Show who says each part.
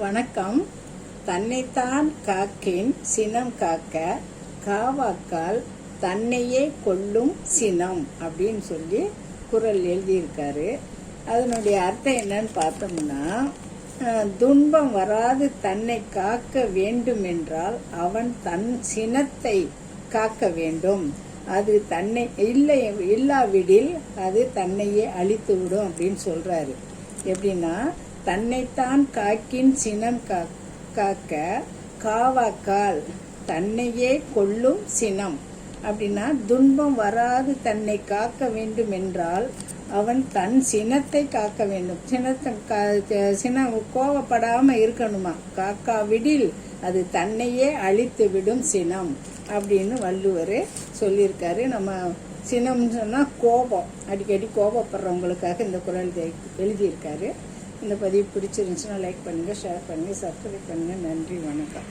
Speaker 1: வணக்கம். தன்னைத்தான் காக்கின் சினம் காக்க காவாக்கால் தன்னையே கொல்லும் சினம் அப்படின்னு சொல்லி குரல் எழுதியிருக்காரு. அதனுடைய அர்த்தம் என்னன்னு பார்த்தோம்னா துன்பம் வராது தன்னை காக்க வேண்டும் என்றால் அவன் தன் சினத்தை காக்க வேண்டும். அது தன்னை இல்லை இல்லாவிடில் அது தன்னையே அழித்து விடும் அப்படின்னு சொல்றாரு. எப்படின்னா தன்னைத்தான் காக்கின் சினம் கா- காக்க காவாக்கால் தன்னையே கொல்லும் சினம். அப்படின்னா துன்பம் வராது தன்னை காக்க வேண்டும் என்றால் அவன் தன் சினத்தை காக்க வேண்டும். சினத்தை கா- சினம் கோவப்படாம இருக்கணுமா? காக்கா விடில் அது தன்னையே அழித்து விடும் சினம் அப்படின்னு வள்ளுவர் சொல்லியிருக்காரு. நம்ம சினம்னு சொன்னால் கோபம். அடிக்கடி கோபப்படுறவங்களுக்காக இந்த குரல் எழுதி- எழுதியிருக்காரு. இந்த பதிவு பிடிச்சிருந்துச்சுன்னா லைக் பண்ணுங்கள் ஷேர் பண்ணுங்கள் சப்ஸ்கிரைப் பண்ணுங்கள் நன்றி வணக்கம்.